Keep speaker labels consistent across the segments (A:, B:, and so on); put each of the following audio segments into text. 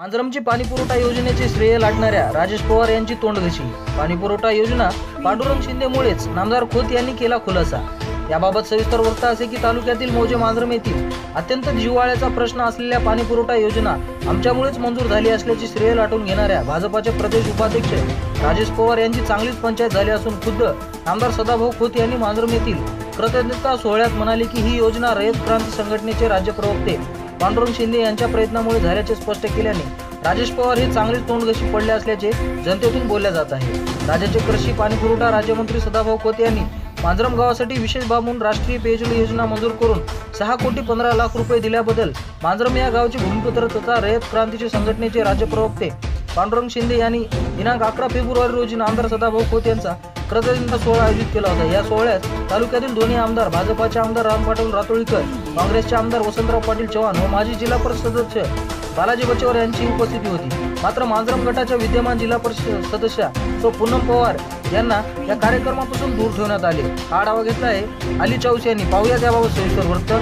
A: मांजरमची पाणीपुरवठा योजनेचे श्रेय लाटणाऱ्या राजेश पवार यांची तोंडघशी पाणीपुरवठा योजना पांडुरंग शिंदेमुळेच नामदार खोत यांनी केला खुलासा. याबाबत सविस्तर वृत्त असे की तालुक्यातील मोजे मांजरम येथील अत्यंत जिव्हाळ्याचा प्रश्न असलेल्या पाणीपुरवठा योजना आमच्यामुळेच मंजूर झाली असल्याची श्रेय लाटून घेणाऱ्या भाजपाचे प्रदेश उपाध्यक्ष राजेश पवार यांची चांगलीच पंचायत झाली असून खुद्द आमदार सदाभाऊ खोत यांनी मांजरम येथील कृतज्ञता सोहळ्यात म्हणाले की ही योजना रयत क्रांती संघटनेचे राज्य प्रवक्ते पांडुरंग शिंदे यांच्या प्रयत्नामुळे झाल्याचे स्पष्ट केल्याने राजेश पवार हे चांगलेच तोंडगशी पडले असल्याचे जनतेतून बोलल्या जात आहे. राज्याचे कृषी पाणीपुरवठा राज्यमंत्री सदाभाऊ खोत यांनी मांजरम गावासाठी विशेष बाब म्हणून राष्ट्रीय पेयजल योजना मंजूर करून सहा कोटी पंधरा लाख रुपये दिल्याबद्दल मांजरम या गावचे भूमिपुत्र तथा रयत क्रांतीचे संघटनेचे राज्य प्रवक्ते पांडुरंग शिंदे यांनी दिनांक अकरा फेब्रुवारी रोजी आमदार सदाभाऊ खोत यांचा कृतज्ञता सोहळा आयोजित केला होता. या सोहळ्यात तालुक्यातील दोन्ही आमदार भाजपाचे आमदार राम पाटील रातोळीकर काँग्रेसचे आमदार वसंतराव पाटील चव्हाण व माजी जिल्हा परिषद सदस्य बालाजी बचेवर यांची उपस्थिती होती. मात्र मांजरम गटाच्या विद्यमान जिल्हा परिषद सदस्या सो पूनम पवार यांना या कार्यक्रमापासून दूर ठेवण्यात आले. हा आढावा घेतला आहे अली चौस यांनी. पाहूया त्याबाबत सविस्तर वृत्त.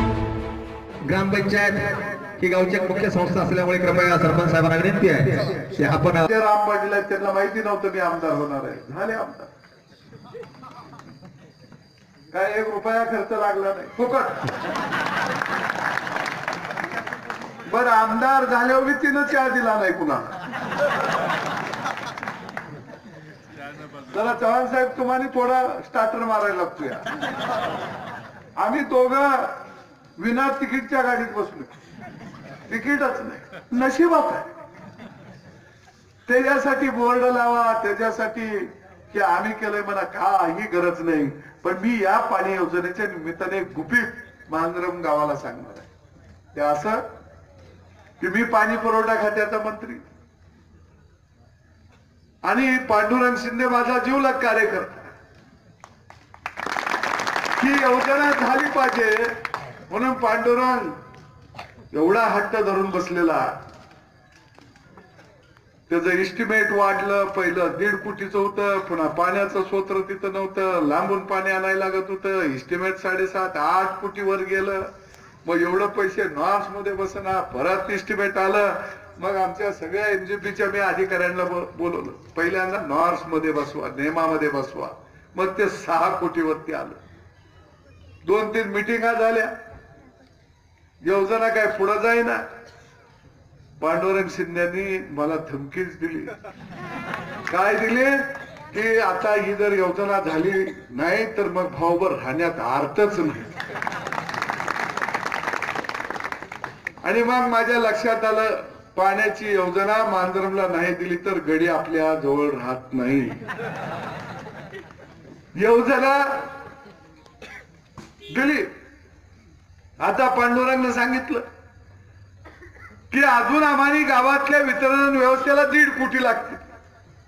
B: ग्रामपंचायत ही गावची मुख्य संस्था असल्यामुळे कृपया सरपंच साहेबांना विनंती आहे. की आपण
C: राम पाटील आहेत त्यांना माहिती नव्हतं मी आमदार होणार आहे. झाले आमदार. काय एक रुपया खर्च लागला नाही. फुकट. बर आमदार झाल्यावर मी तिनं चहा दिला नाही पुन्हा. जरा चव्हाण साहेब तुम्हाला थोडा स्टार्टर मारायला लागतो या आम्ही दोघं विना तिकीटच्या गाडीत बसलो. तिकीटच नाही. नशिबात आहे. त्याच्यासाठी बोर्ड लावा त्याच्यासाठी की आम्ही केलंय मला काही गरज नाही. पण मी या पाणी योजनेच्या निमित्ताने गुपित मांजरम गावाला सांगणार आहे. ते असं की मी पाणी पुरवठा खात्याचा मंत्री. आणि पांडुरंग शिंदे माझा जीवलग कार्यकर्ता. ही योजना झाली पाहिजे. म्हणून पांडुरंग एवढा हट्ट धरून बसलेला त्याचं इस्टिमेट वाढलं पहिलं दीड कोटीचं होतं पुन्हा पाण्याचं सोत्र तिथं नव्हतं लांबून पाणी आणायला लागत होतं इस्टिमेट साडेसात आठ कोटीवर गेलं. मग एवढं पैसे नॉर्समध्ये बसना परत इस्टिमेट आलं. मग आमच्या सगळ्या एनजीपीच्या मी अधिकाऱ्यांना बोलवलं. पहिल्यांदा नॉर्समध्ये बसवा नेमामध्ये बसवा. मग ते सहा कोटीवरती आलं. दोन तीन मिटिंगा झाल्या योजना काय पुढं जाईना. पांडुरंग शिंद्यांनी मला धमकीच दिली. काय दिली? की आता ही जर योजना झाली नाही तर मग भाऊभर राहण्यात अर्थच नाही. आणि मग माझ्या लक्षात आलं पाण्याची योजना मांजरमला नाही दिली तर गडी आपल्या जवळ राहत नाही. योजना दिली. आता पांडुरंगनं सांगितलं. की अजून आम्हाला गावातल्या वितरण व्यवस्थेला दीड कोटी लागते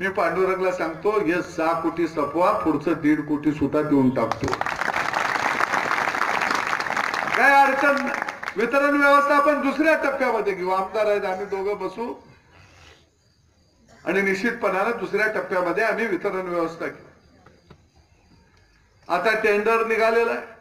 C: मी पांडुरंगला सांगतो हे सहा कोटी सपवा पुढचं दीड कोटी सुद्धा देऊन टाकतो. काय अडचण नाही. वितरण व्यवस्था आपण दुसऱ्या टप्प्यामध्ये घेऊ. आमदार आहेत आम्ही दोघं बसू. आणि निश्चितपणानं दुसऱ्या टप्प्यामध्ये आम्ही वितरण व्यवस्था घेऊ. आता टेंडर निघालेलं आहे.